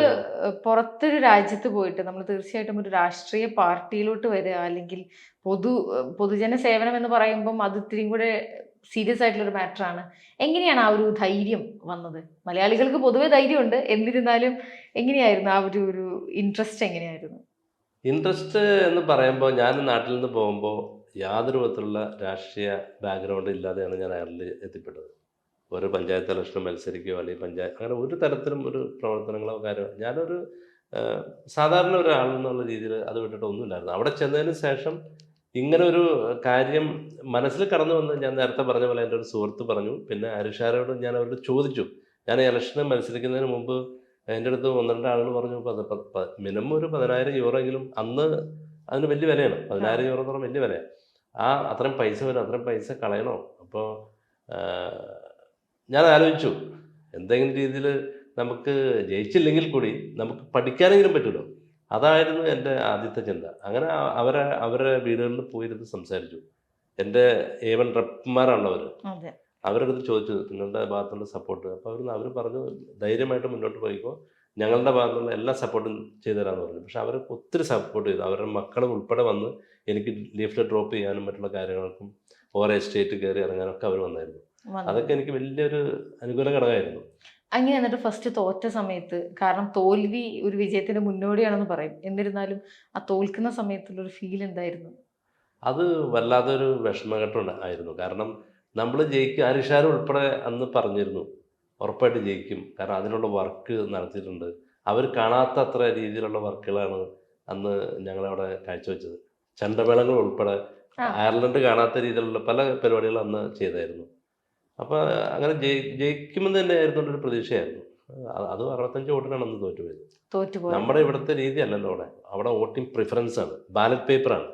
പുറത്തൊരു രാജ്യത്ത് പോയിട്ട് നമ്മൾ തീർച്ചയായിട്ടും ഒരു രാഷ്ട്രീയ പാർട്ടിയിലോട്ട് വരിക അല്ലെങ്കിൽ പൊതു പൊതുജന സേവനം എന്ന് പറയുമ്പം അത് ഇത്തിരിയും കൂടെ സീരിയസ് ആയിട്ടുള്ള ഒരു മാറ്റർ ആണ്. എങ്ങനെയാണ് ആ ഒരു ധൈര്യം വന്നത്? മലയാളികൾക്ക് പൊതുവെ ധൈര്യമുണ്ട്. എന്നിരുന്നാലും എങ്ങനെയായിരുന്നു ആ ഒരു ഒരു ഇൻട്രസ്റ്റ് എങ്ങനെയായിരുന്നു? ഇൻട്രസ്റ്റ് എന്ന് പറയുമ്പോൾ ഞാൻ നാട്ടിൽ നിന്ന് പോകുമ്പോൾ യാതൊരു വിധത്തിലുള്ള രാഷ്ട്രീയ ബാക്ക്ഗ്രൗണ്ട് ഇല്ലാതെയാണ് ഞാൻ അയർലൻഡിൽ എത്തിപ്പെട്ടത്. ഒരു പഞ്ചായത്ത് ഇലക്ഷൻ മത്സരിക്കുകയോ അല്ലെങ്കിൽ പഞ്ചായത്ത് അങ്ങനെ ഒരു തരത്തിലും ഒരു പ്രവർത്തനങ്ങളോ കാര്യമോ. ഞാനൊരു സാധാരണ ഒരാൾ എന്നുള്ള രീതിയിൽ അത് വിട്ടിട്ട് ഒന്നുമില്ലായിരുന്നു. അവിടെ ചെന്നതിന് ശേഷം ഇങ്ങനെ ഒരു കാര്യം മനസ്സിൽ കടന്നു വന്ന് ഞാൻ നേരത്തെ പറഞ്ഞ പോലെ എന്റെ ഒരു സുഹൃത്ത് പറഞ്ഞു. പിന്നെ ഹരിഷാരോട് ഞാൻ അവരോട് ചോദിച്ചു. ഞാൻ ഇലക്ഷന് മത്സരിക്കുന്നതിന് മുമ്പ് എന്റെ അടുത്ത് ഒന്ന് രണ്ട് ആളുകൾ പറഞ്ഞു മിനിമം ഒരു പതിനായിരം യൂറോ എങ്കിലും അന്ന് അതിന് വലിയ വിലയാണ്. പതിനായിരം യൂറോ എന്ന് പറഞ്ഞാൽ വലിയ വിലയാണ്. ആ അത്രയും പൈസ വരും അത്രയും പൈസ കളയണോ? അപ്പോൾ ഞാൻ ആലോചിച്ചു എന്തെങ്കിലും രീതിയിൽ നമുക്ക് ജയിച്ചില്ലെങ്കിൽ കൂടി നമുക്ക് പഠിക്കാനെങ്കിലും പറ്റുമല്ലോ അതായിരുന്നു എന്റെ ആദ്യത്തെ ചിന്ത. അങ്ങനെ അവരെ അവരുടെ വീടുകളിൽ പോയിരുന്ന് സംസാരിച്ചു. എന്റെ ഏവൻ റെപ്പന്മാരാണുള്ളവർ അവരുടെ അടുത്ത് ചോദിച്ചു നിങ്ങളുടെ ഭാഗത്തുള്ള സപ്പോർട്ട് അപ്പോൾ അവർ അവർ പറഞ്ഞു ധൈര്യമായിട്ട് മുന്നോട്ട് പോയിക്കോ. ഞങ്ങളുടെ ഭാഗത്തുള്ള എല്ലാ സപ്പോർട്ടും ചെയ്തു തരാമെന്ന് പറഞ്ഞു. പക്ഷെ അവർ ഒത്തിരി സപ്പോർട്ട് ചെയ്തു. അവരുടെ മക്കളും ഉൾപ്പെടെ വന്ന് എനിക്ക് ലീഫ്റ്റ് ഡ്രോപ്പ് ചെയ്യാനും മറ്റുള്ള കാര്യങ്ങൾക്കും ഓരോ എസ്റ്റേറ്റ് കയറി ഇറങ്ങാനൊക്കെ അവർ വന്നായിരുന്നു. അതൊക്കെ എനിക്ക് വലിയൊരു അനുകൂല ഘടകമായിരുന്നു. അങ്ങനെ എന്നിട്ട് ഫസ്റ്റ് തോറ്റ സമയത്ത് കാരണം തോൽവി ഒരു വിജയത്തിന്റെ മുന്നോടിയാണെന്ന് പറയും. എന്നിരുന്നാലും ആ തോൽക്കുന്ന സമയത്തുള്ള ഒരു ഫീൽ എന്തായിരുന്നു? അത് വല്ലാതൊരു വിഷമഘട്ടം ആയിരുന്നു. കാരണം നമ്മൾ ജയിക്കും. ഹരിഷാർ ഉൾപ്പെടെ അന്ന് പറഞ്ഞിരുന്നു. ഉറപ്പായിട്ട് ജയിക്കും. കാരണം അതിനുള്ള വർക്ക് നടത്തിയിട്ടുണ്ട്. അവർ കാണാത്ത അത്ര രീതിയിലുള്ള വർക്കുകളാണ് അന്ന് ഞങ്ങളവിടെ കാഴ്ചവെച്ചത്. ചണ്ടമേളങ്ങൾ ഉൾപ്പെടെ. അയർലൻഡ് കാണാത്ത രീതിയിലുള്ള പല പരിപാടികളും അന്ന് ചെയ്തായിരുന്നു. അപ്പോൾ അങ്ങനെ ജയി ജയിക്കുമെന്ന് തന്നെ ആയിരുന്നു ഒരു പ്രതീക്ഷയായിരുന്നു. അത് അറുപത്തഞ്ച് വോട്ടിനാണ് അന്ന് തോറ്റുപോയത്. നമ്മുടെ ഇവിടുത്തെ രീതി അല്ലല്ലോ അവിടെ. അവിടെ വോട്ടിംഗ് പ്രിഫറൻസ് ആണ് ബാലറ്റ് പേപ്പറാണ്.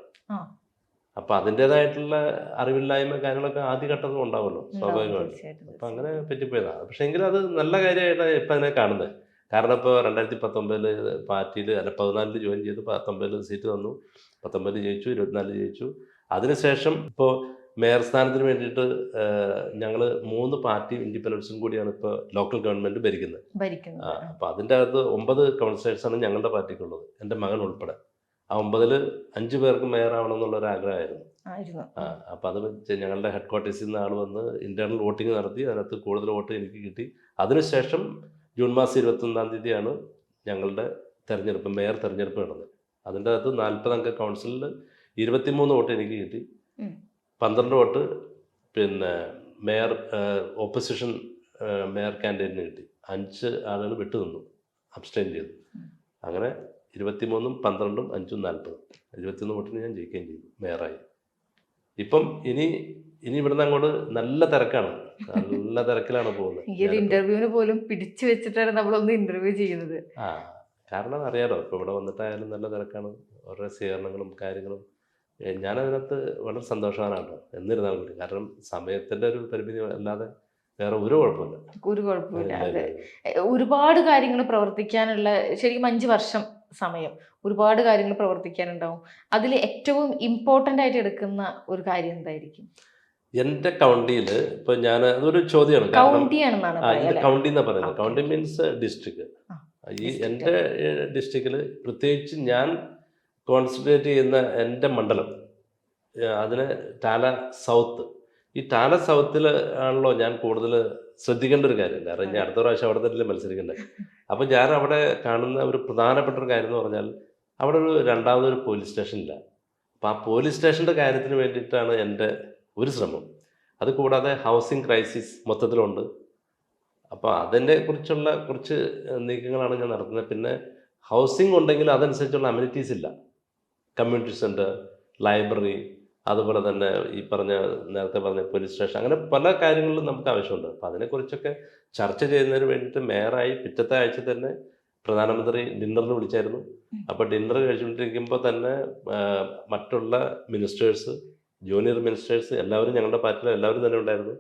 അപ്പൊ അതിന്റെതായിട്ടുള്ള അറിവില്ലായ്മ കാര്യങ്ങളൊക്കെ ആദ്യഘട്ടത്തിൽ ഉണ്ടാവുമല്ലോ ഉണ്ടാവും, സ്വാഭാവികമായിട്ടും. അപ്പൊ അങ്ങനെ പറ്റിപ്പോയതാണ് പക്ഷെ എങ്കിലും അത് നല്ല കാര്യമായിട്ടാണ് ഇപ്പൊ അതിനെ കാണുന്നത്. കാരണം ഇപ്പോൾ രണ്ടായിരത്തി പത്തൊമ്പതിൽ പാർട്ടിയിൽ അല്ല പതിനാലിൽ ജോയിൻ ചെയ്ത് പത്തൊമ്പതിൽ സീറ്റ് തന്നു പത്തൊമ്പതിൽ ജയിച്ചു ഇരുപത്തിനാലിൽ ജയിച്ചു. അതിനുശേഷം ഇപ്പോൾ മേയർ സ്ഥാനത്തിന് വേണ്ടിയിട്ട് ഞങ്ങൾ മൂന്ന് പാർട്ടി ഇൻഡിപെൻഡൻസും കൂടിയാണ് ഇപ്പോൾ ലോക്കൽ ഗവൺമെന്റ് ഭരിക്കുന്നത്. അപ്പോൾ അതിന്റെ അകത്ത് ഒമ്പത് കൗൺസിലേഴ്സാണ് ഞങ്ങളുടെ പാർട്ടിക്കുള്ളത് എന്റെ മകൻ ഉൾപ്പെടെ. ആ ഒമ്പതിൽ അഞ്ചു പേർക്ക് മേയർ ആവണം എന്നുള്ള ഒരു ആഗ്രഹമായിരുന്നു ആ അപ്പോൾ അത് വെച്ച് ഞങ്ങളുടെ ഹെഡ് ക്വാർട്ടേഴ്സിൽ നിന്ന് ആൾ വന്ന് ഇന്റേണൽ വോട്ടിംഗ് നടത്തി അതിനകത്ത് കൂടുതൽ വോട്ട് എനിക്ക് കിട്ടി. അതിനുശേഷം ജൂൺ മാസം ഇരുപത്തൊന്നാം തീയതിയാണ് ഞങ്ങളുടെ തെരഞ്ഞെടുപ്പ് മേയർ തെരഞ്ഞെടുപ്പ് നടന്നത്. അതിന്റെ അകത്ത് നാൽപ്പത് അംഗ കൗൺസിലിൽ ഇരുപത്തിമൂന്ന് വോട്ട് എനിക്ക് കിട്ടി. പന്ത്രണ്ട് വോട്ട് പിന്നെ മേയർ ഓപ്പോസിഷൻ മേയർ കാൻഡിഡേറ്റിന് കിട്ടി. അഞ്ച് ആളുകൾ വിട്ടു നിന്നു അബ്സ്റ്റൈൻ ചെയ്തു അങ്ങനെ ഇരുപത്തിമൂന്നും പന്ത്രണ്ടും അഞ്ചും നാൽപ്പതും. ഇരുപത്തിയൊന്ന് വോട്ടിന് ഞാൻ ജയിക്കുകയും ചെയ്തു. മേയറായി. ഇപ്പം ഇനി ഇനി ഇവിടുന്ന് അങ്ങോട്ട് നല്ല തിരക്കാണ്. നല്ല തിരക്കിലാണ് പോകുന്നത്. ഈ ഒരു ഇന്റർവ്യൂവിന് പോലും പിടിച്ചു വെച്ചിട്ടാണ് നമ്മളൊന്ന് ഇന്റർവ്യൂ ചെയ്യുന്നത്. ആ കാരണം അറിയാലോ ഇപ്പൊ ഇവിടെ വന്നിട്ടായാലും നല്ല തിരക്കാണ്. ഓരോ സ്വീകരണങ്ങളും കാര്യങ്ങളും. ഞാനതിനകത്ത് വളരെ സന്തോഷവാനാണ് എന്നിരുന്നാൽ കൂടി. കാരണം സമയത്തിന്റെ ഒരു പരിമിതി അല്ലാതെ വേറെ ഒരു കുഴപ്പമില്ല. ഒരു കുഴപ്പമില്ല. ഒരുപാട് കാര്യങ്ങൾ പ്രവർത്തിക്കാനുള്ള ശരിക്കും അഞ്ച് വർഷം സമയം ഒരുപാട് കാര്യങ്ങൾ പ്രവർത്തിക്കാനുണ്ടാവും. അതിൽ ഏറ്റവും ഇമ്പോർട്ടന്റ് ആയിട്ട് എടുക്കുന്ന ഒരു കാര്യം എന്തായിരിക്കും? എന്റെ കൗണ്ടിയിൽ ഇപ്പൊ ഞാൻ അതൊരു ചോദ്യമാണ്. കൗണ്ടി എന്നാ പറയുന്നത്. കൗണ്ടി മീൻസ് ഡിസ്ട്രിക്ട് ഈ. എന്റെ ഡിസ്ട്രിക്റ്റിൽ പ്രത്യേകിച്ച് ഞാൻ കോൺസെൻട്രേറ്റ് ചെയ്യുന്ന എന്റെ മണ്ഡലം അതിന് ടാല സൗത്ത് ഈ ടാല സൗത്തിൽ ആണല്ലോ ഞാൻ കൂടുതൽ ശ്രദ്ധിക്കേണ്ട ഒരു കാര്യം. കാരണം ഞാൻ അടുത്ത പ്രാവശ്യം അവിടെ തന്നെ മത്സരിക്കണ്ടേ. അപ്പം ഞാൻ അവിടെ കാണുന്ന ഒരു പ്രധാനപ്പെട്ട ഒരു കാര്യം എന്ന് പറഞ്ഞാൽ അവിടെ ഒരു രണ്ടാമതൊരു പോലീസ് സ്റ്റേഷൻ ഇല്ല. അപ്പം ആ പോലീസ് സ്റ്റേഷന്റെ കാര്യത്തിന് വേണ്ടിയിട്ടാണ് എന്റെ ഒരു ശ്രമം. അത് കൂടാതെ ഹൗസിംഗ് ക്രൈസിസ് മൊത്തത്തിലുണ്ട്. അപ്പോൾ അതിനെ കുറിച്ചുള്ള കുറച്ച് നീക്കങ്ങളാണ് ഞാൻ നടത്തുന്നത്. പിന്നെ ഹൗസിംഗ് ഉണ്ടെങ്കിൽ അതനുസരിച്ചുള്ള അമ്യൂണിറ്റീസ് ഇല്ല. കമ്മ്യൂണിറ്റി സെന്റർ ലൈബ്രറി അതുപോലെ തന്നെ ഈ പറഞ്ഞ നേരത്തെ പറഞ്ഞ പോലീസ് സ്റ്റേഷൻ അങ്ങനെ പല കാര്യങ്ങളിലും നമുക്ക് ആവശ്യമുണ്ട്. അപ്പോൾ അതിനെക്കുറിച്ചൊക്കെ ചർച്ച ചെയ്യുന്നതിന് വേണ്ടിയിട്ട് മേയറായി പിറ്റത്തെ ആഴ്ച തന്നെ പ്രധാനമന്ത്രി ഡിന്നറിന് വിളിച്ചായിരുന്നു. അപ്പോൾ ഡിന്നർ കഴിച്ചുകൊണ്ടിരിക്കുമ്പോൾ തന്നെ മറ്റുള്ള മിനിസ്റ്റേഴ്സ് ജൂനിയർ മിനിസ്റ്റേഴ്സ് എല്ലാവരും ഞങ്ങളുടെ പാർട്ടിയിൽ എല്ലാവരും തന്നെ ഉണ്ടായിരുന്നു.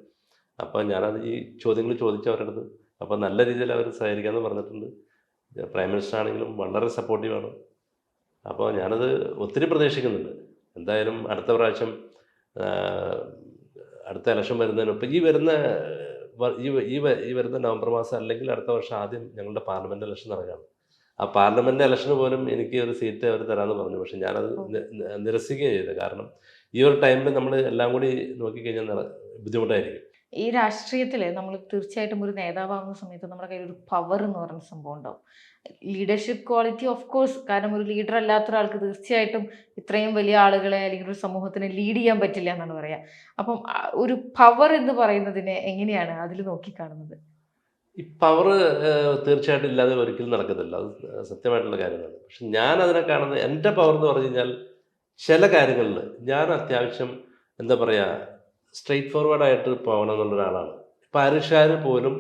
അപ്പോൾ ഞാനത് ഈ ചോദ്യങ്ങൾ ചോദിച്ചു അവരുടെ അടുത്ത് അപ്പോൾ നല്ല രീതിയിൽ അവർ സഹകരിക്കാമെന്ന് പറഞ്ഞിട്ടുണ്ട്. പ്രൈം മിനിസ്റ്റർ ആണെങ്കിലും വളരെ സപ്പോർട്ടീവാണ് അപ്പോൾ ഞാനത് ഒത്തിരി പ്രതീക്ഷിക്കുന്നുണ്ട്. എന്തായാലും അടുത്ത പ്രാവശ്യം അടുത്ത ഇലക്ഷൻ വരുന്നതിന് ഇപ്പം ഈ വരുന്ന ഈ ഈ വരുന്ന നവംബർ മാസം അല്ലെങ്കിൽ അടുത്ത വർഷം ആദ്യം ഞങ്ങളുടെ പാർലമെന്റ് ഇലക്ഷൻ നടക്കുകയാണ് ആ പാർലമെന്റ് ഇലക്ഷന് പോലും എനിക്ക് ഒരു സീറ്റ് അവർ തരാമെന്ന് പറഞ്ഞു. പക്ഷെ ഞാനത് നിരസിക്കുകയും ചെയ്തു. കാരണം ഈ ഒരു ടൈമിൽ നമ്മൾ എല്ലാം കൂടി നോക്കിക്കഴിഞ്ഞാൽ ബുദ്ധിമുട്ടായിരിക്കും. ഈ രാഷ്ട്രീയത്തിൽ നമ്മൾ തീർച്ചയായിട്ടും ഒരു നേതാവാകുന്ന സമയത്ത് നമ്മുടെ കയ്യിൽ ഒരു പവർ എന്ന് പറയുന്ന സംഭവം ഉണ്ടാവും. ലീഡർഷിപ്പ് ക്വാളിറ്റി ഓഫ് കോഴ്സ് കാരണം ഒരു ലീഡർ അല്ലാത്ത ഒരാൾക്ക് തീർച്ചയായിട്ടും ഇത്രയും വലിയ ആളുകളെ അല്ലെങ്കിൽ ഒരു സമൂഹത്തിനെ ലീഡ് ചെയ്യാൻ പറ്റില്ല എന്നാണ് പറയാ. അപ്പം ഒരു പവർ എന്ന് പറയുന്നതിനെ എങ്ങനെയാണ് അതിൽ നോക്കിക്കാണുന്നത്? ഈ പവർ തീർച്ചയായിട്ടും ഇല്ലാതെ ഒരിക്കലും നടക്കത്തില്ല. അത് സത്യമായിട്ടുള്ള കാര്യമാണ്. പക്ഷെ ഞാൻ അതിനെ കാണുന്നത് എന്റെ പവർ എന്ന് പറഞ്ഞു കഴിഞ്ഞാൽ ചില കാര്യങ്ങളിൽ ഞാൻ അത്യാവശ്യം എന്താ പറയുക സ്ട്രെയിറ്റ് ഫോർവേഡായിട്ട് പോകണം എന്നുള്ള ഒരാളാണ് ഇപ്പം ആരുഷാർ പോലും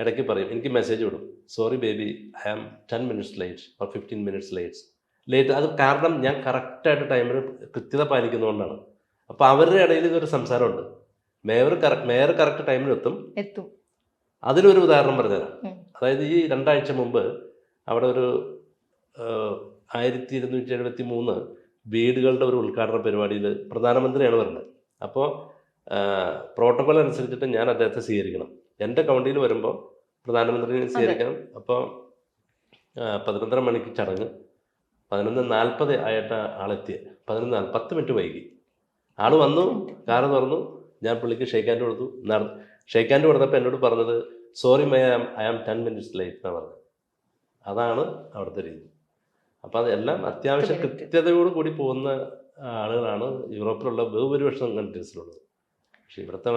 ഇടയ്ക്ക് പറയും എനിക്ക് മെസ്സേജ് വിടും. Sorry baby I am ten minutes late or fifteen minutes late late അത് കാരണം ഞാൻ കറക്റ്റായിട്ട് ടൈമിൽ കൃത്യത പാലിക്കുന്നതുകൊണ്ടാണ്. അപ്പോൾ അവരുടെ ഇടയിൽ ഇതൊരു സംസാരമുണ്ട്. മേയർ കറക്റ്റ് മേയർ കറക്റ്റ് ടൈമിൽ എത്തും. അതിനൊരു ഉദാഹരണം പറഞ്ഞുതരാം. അതായത് ഈ രണ്ടാഴ്ച മുമ്പ് അവിടെ ഒരു ആയിരത്തി ഇരുന്നൂറ്റി എഴുപത്തി മൂന്ന് വീടുകളുടെ ഒരു ഉദ്ഘാടന പരിപാടിയിൽ പ്രധാനമന്ത്രിയാണ് വരുന്നത്. അപ്പോൾ പ്രോട്ടോകോൾ അനുസരിച്ചിട്ട് ഞാൻ അദ്ദേഹത്തെ സ്വീകരിക്കണം. എന്റെ കൗണ്ടിയിൽ വരുമ്പോൾ പ്രധാനമന്ത്രിയെ സ്വീകരിക്കണം അപ്പോൾ പതിനൊന്നര മണിക്ക് ചടങ്ങ്. പതിനൊന്ന് നാൽപ്പത് ആയിട്ട് ആളെത്തിയത് പതിനൊന്ന് പത്ത് മിനിറ്റ് വൈകി. ആൾ വന്നു കാറ് തുറന്നു. ഞാൻ പുള്ളിക്ക് ഷെയ്ക്ക് ഹാൻഡ് കൊടുത്തു. നട ഷെയ്ക്ക് ഹാൻഡ് കൊടുത്തപ്പോൾ എന്നോട് പറഞ്ഞത് sorry my am I am ten minutes late എന്നാണ് പറഞ്ഞത്. അതാണ് അവിടുത്തെ രീതി. അപ്പം അതെല്ലാം അത്യാവശ്യം. കൃത്യതയോട് കൂടി പോകുന്ന ആളുകളാണ് യൂറോപ്പിലുള്ള ബഹുഭൂരിപക്ഷം കൺട്രീസിലുള്ളത്. പക്ഷെ ഇവിടുത്തെ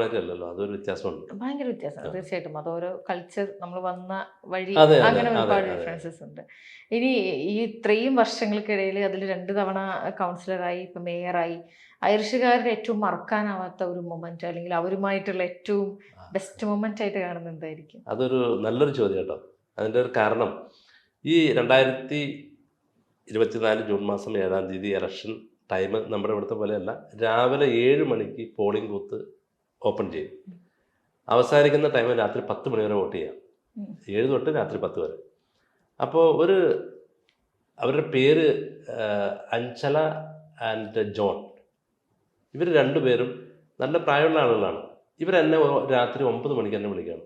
അതൊരു വ്യത്യാസമുണ്ട്. ഭയങ്കര വ്യത്യാസമാണ് തീർച്ചയായിട്ടും. അത് ഓരോ കൾച്ചർ നമ്മൾ വന്ന വഴി അങ്ങനെ ഒരുപാട്. ഡിഫറൻസസ് ഉണ്ട്. ഇനി ഈ ഇത്രയും വർഷങ്ങൾക്കിടയിൽ അതിൽ രണ്ട് തവണ കൗൺസിലറായി ഇപ്പൊ മേയറായി ഐറിഷുകാരുടെ ഏറ്റവും മറക്കാനാവാത്ത ഒരു മൊമെന്റ് അല്ലെങ്കിൽ അവരുമായിട്ടുള്ള ഏറ്റവും ബെസ്റ്റ് മൊമെന്റ് ആയിട്ട് കാണുന്നത് എന്തായിരിക്കും? അതൊരു നല്ലൊരു ചോദ്യം കേട്ടോ. അതിന്റെ ഒരു കാരണം ഈ രണ്ടായിരത്തി ഇരുപത്തിനാല് ജൂൺ മാസം ഏഴാം തീയതി ഇലക്ഷൻ ടൈം നമ്മുടെ ഇവിടുത്തെ പോലെയല്ല രാവിലെ ഏഴ് മണിക്ക് പോളിംഗ് ബൂത്ത് ഓപ്പൺ ചെയ്യും. അവസാനിക്കുന്ന ടൈം രാത്രി പത്ത് മണി വരെ വോട്ട് ചെയ്യാം. ഏഴ് തൊട്ട് രാത്രി പത്ത് വരെ. അപ്പോൾ ഒരു അവരുടെ പേര് അഞ്ചല ആൻഡ് ജോൺ. ഇവർ രണ്ടുപേരും നല്ല പ്രായമുള്ള ആളുകളാണ്. ഇവരെന്നെ രാത്രി ഒമ്പത് മണിക്ക് എന്നെ വിളിക്കുകയാണ്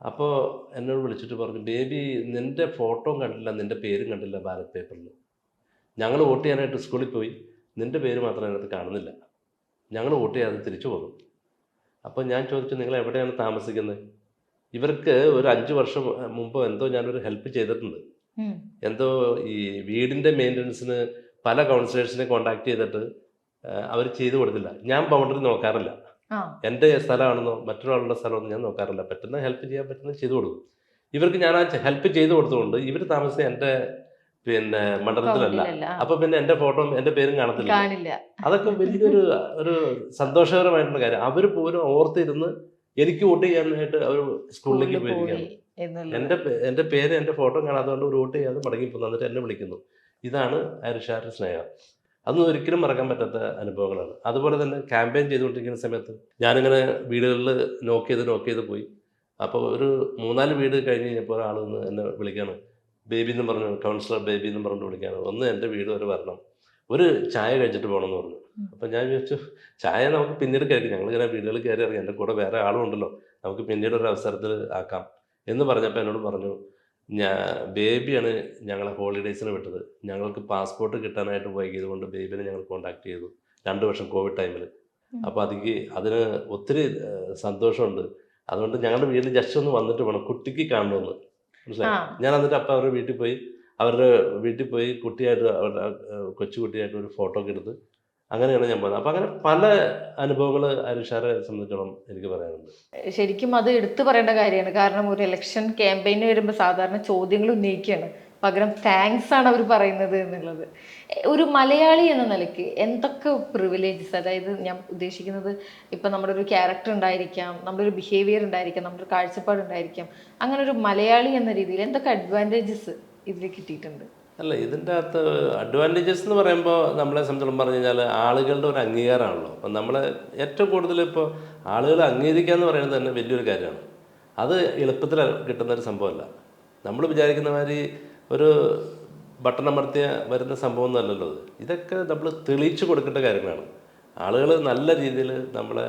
അപ്പോൾ എന്നോട് വിളിച്ചിട്ട് പറഞ്ഞു ബേബി നിന്റെ ഫോട്ടോ കണ്ടില്ല നിന്റെ പേരും കണ്ടില്ല ബാലറ്റ് പേപ്പറിൽ ഞങ്ങൾ വോട്ട് ചെയ്യാനായിട്ട് സ്കൂളിൽ പോയി. നിന്റെ പേര് മാത്രം അതിനകത്ത് കാണുന്നില്ല. ഞങ്ങൾ വോട്ട് ചെയ്യാതെ തിരിച്ചു പോകും. അപ്പോൾ ഞാൻ ചോദിച്ചു നിങ്ങൾ എവിടെയാണ് താമസിക്കുന്നത്? ഇവർക്ക് ഒരു അഞ്ച് വർഷം മുമ്പ് എന്തോ ഞാനൊരു ഹെൽപ്പ് ചെയ്തിട്ടുണ്ട്. എന്തോ ഈ വീടിന്റെ മെയിന്റനൻസിന് പല കൗൺസിലേഴ്സിനെ കോണ്ടാക്ട് ചെയ്തിട്ട് അവർ ചെയ്തു കൊടുത്തില്ല. ഞാൻ ബൗണ്ടറി നോക്കാറില്ല. എന്റെ സ്ഥലമാണെന്നോ മറ്റൊരാളുടെ സ്ഥലമാണെന്നോ ഞാൻ നോക്കാറില്ല. പറ്റുന്ന ഹെൽപ്പ് ചെയ്യാൻ പറ്റുന്ന ചെയ്തു കൊടുക്കും. ഇവർക്ക് ഞാൻ ആ ഹെൽപ്പ് ചെയ്തു കൊടുത്തുകൊണ്ട് ഇവർ താമസിച്ച എന്റെ പിന്നെ മണ്ഡലത്തിലല്ല. അപ്പൊ പിന്നെ എന്റെ ഫോട്ടോ എന്റെ പേരും കാണത്തില്ല. അതൊക്കെ വലിയൊരു ഒരു സന്തോഷകരമായിട്ടുള്ള കാര്യം. അവർ പോലും ഓർത്തിരുന്ന് എനിക്ക് വോട്ട് ചെയ്യാനായിട്ട് അവർ സ്കൂളിലേക്ക് പോയിരിക്കുകയാണ്. എന്റെ എന്റെ പേര് എന്റെ ഫോട്ടോ കാണാത്തതുകൊണ്ട് ഒരു വോട്ട് ചെയ്യാതെ മടങ്ങി പോകുന്നു എന്നിട്ട് എന്നെ വിളിക്കുന്നു. ഇതാണ് അരിഷാരുടെ സ്നേഹം. അതൊന്നും ഒരിക്കലും മറക്കാൻ പറ്റാത്ത അനുഭവങ്ങളാണ്. അതുപോലെ തന്നെ ക്യാമ്പയിൻ ചെയ്തുകൊണ്ടിരിക്കുന്ന സമയത്ത് ഞാനിങ്ങനെ വീടുകളിൽ നോക്ക് ചെയ്ത് നോക്ക് ചെയ്ത് പോയി. അപ്പോൾ ഒരു മൂന്നാൽ വീട് കഴിഞ്ഞ് കഴിഞ്ഞപ്പോൾ ഒരാൾ വന്ന് എന്നെ വിളിക്കുകയാണ് ബേബി എന്ന് പറഞ്ഞു കൗൺസിലർ ബേബി എന്ന് പറഞ്ഞു വിളിക്കാണ് ഒന്ന് എന്റെ വീട് വരെ വരണം. ഒരു ചായ കഴിച്ചിട്ട് പോകണം എന്ന് പറഞ്ഞു അപ്പം ഞാൻ ചോദിച്ചു ചായ നമുക്ക് പിന്നീട് കഴിക്കാം ഞങ്ങളിങ്ങനെ വീടുകളിൽ കയറി ഇറങ്ങി എന്റെ കൂടെ വേറെ ആളും ഉണ്ടല്ലോ നമുക്ക് പിന്നീട് ഒരു അവസരത്തിൽ ആക്കാം എന്ന് പറഞ്ഞപ്പോൾ എന്നോട് പറഞ്ഞു ഞാൻ ബേബിയാണ് ഞങ്ങളെ ഹോളിഡേയ്സിന് വിട്ടത്. ഞങ്ങൾക്ക് പാസ്പോർട്ട് കിട്ടാനായിട്ട് വൈകിയത് കൊണ്ട് ബേബിനെ ഞങ്ങൾ കോൺടാക്ട് ചെയ്തു രണ്ട് വർഷം കോവിഡ് ടൈമിൽ അപ്പോൾ അതിക്ക് അതിന് ഒത്തിരി സന്തോഷമുണ്ട്. അതുകൊണ്ട് ഞങ്ങളുടെ വീട്ടിൽ ജസ്റ്റ് ഒന്ന് വന്നിട്ട് വേണം കുട്ടിക്ക് കാണണമെന്ന്. മനസ്സിലായി? ഞാൻ എന്നിട്ട് അപ്പം അവരുടെ വീട്ടിൽ പോയി അവരുടെ വീട്ടിൽ പോയി കുട്ടിയായിട്ട് അവരുടെ കൊച്ചുകുട്ടിയായിട്ട് കൊച്ചു കുട്ടിയായിട്ട് ഒരു ഫോട്ടോ ഒക്കെ എടുത്ത് അങ്ങനെയാണ് ഞാൻ പോകുന്നത് അപ്പം അങ്ങനെ പല അനുഭവങ്ങൾ അരിഷാരെ സംബന്ധിച്ചോളം എനിക്ക് പറയാനുണ്ട്. ശരിക്കും അത് എടുത്തു പറയേണ്ട കാര്യമാണ്. കാരണം ഒരു ഇലക്ഷൻ ക്യാമ്പയിന് വരുമ്പോൾ സാധാരണ ചോദ്യങ്ങൾ ഉന്നയിക്കുകയാണ്. പകരം താങ്ക്സ് ആണ് അവർ പറയുന്നത് എന്നുള്ളത്. ഒരു മലയാളി എന്ന നിലയ്ക്ക് എന്തൊക്കെ പ്രിവിലേജസ് അതായത് ഞാൻ ഉദ്ദേശിക്കുന്നത് ഇപ്പം നമ്മുടെ ഒരു ക്യാരക്ടർ ഉണ്ടായിരിക്കാം നമ്മുടെ ഒരു ബിഹേവിയർ ഉണ്ടായിരിക്കാം നമ്മുടെ ഒരു കാഴ്ചപ്പാട് ഉണ്ടായിരിക്കാം. അങ്ങനെ ഒരു മലയാളി എന്ന രീതിയിൽ എന്തൊക്കെ അഡ്വാന്റേജസ് ഇതിൽ കിട്ടിയിട്ടുണ്ട്? അല്ല ഇതിന്റെ അകത്ത് അഡ്വാന്റേജസ് എന്ന് പറയുമ്പോൾ നമ്മളെ സംബന്ധിച്ചോളം പറഞ്ഞു കഴിഞ്ഞാൽ ആളുകളുടെ ഒരു അംഗീകാരമാണല്ലോ. അപ്പം നമ്മളെ ഏറ്റവും കൂടുതൽ ഇപ്പോൾ ആളുകൾ അംഗീകരിക്കുക എന്ന് പറയുന്നത് തന്നെ വലിയൊരു കാര്യമാണ്. അത് എളുപ്പത്തിൽ കിട്ടുന്ന ഒരു സംഭവമല്ല. നമ്മൾ വിചാരിക്കുന്ന മാതിരി ഒരു ബട്ടൺ അമർത്തിയ വരുന്ന സംഭവം അല്ലല്ലോ അത്. ഇതൊക്കെ നമ്മൾ തെളിയിച്ചു കൊടുക്കേണ്ട കാര്യങ്ങളാണ്. ആളുകൾ നല്ല രീതിയിൽ നമ്മളെ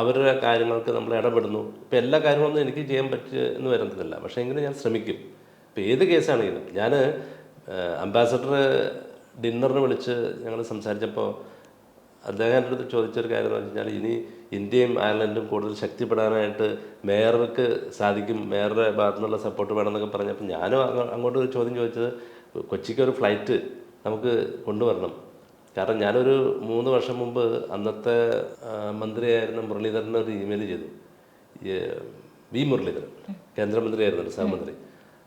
അവരുടെ കാര്യങ്ങൾക്ക് നമ്മൾ ഇടപെടുന്നു. ഇപ്പം എല്ലാ കാര്യങ്ങളൊന്നും എനിക്ക് ചെയ്യാൻ പറ്റുക എന്ന് വരുന്നില്ല പക്ഷേ എങ്കിലും ഞാൻ ശ്രമിക്കും. ഇപ്പം ഏത് കേസാണെങ്കിലും ഞാൻ അംബാസഡർ ഡിന്നറിന് വിളിച്ച് ഞങ്ങൾ സംസാരിച്ചപ്പോൾ അദ്ദേഹം എന്റെ അടുത്ത് ചോദിച്ചൊരു കാര്യം എന്ന് വെച്ച് കഴിഞ്ഞാൽ ഇനി ഇന്ത്യയും അയർലൻഡും കൂടുതൽ ശക്തിപ്പെടാനായിട്ട് മേയർക്ക് സാധിക്കും മേയറുടെ ഭാഗത്തു നിന്നുള്ള സപ്പോർട്ട് വേണമെന്നൊക്കെ പറഞ്ഞപ്പോൾ ഞാനും അങ്ങ- അങ്ങോട്ട് ഒരു ചോദ്യം ചോദിച്ചത് കൊച്ചിക്ക് ഒരു ഫ്ലൈറ്റ് നമുക്ക് കൊണ്ടുവരണം. കാരണം ഞാനൊരു മൂന്ന് വർഷം മുമ്പ് അന്നത്തെ മന്ത്രിയായിരുന്ന മുരളീധരന് ഒരു ഇമെയിൽ ചെയ്തു. വി മുരളീധരൻ കേന്ദ്രമന്ത്രിയായിരുന്നു സഹമന്ത്രി.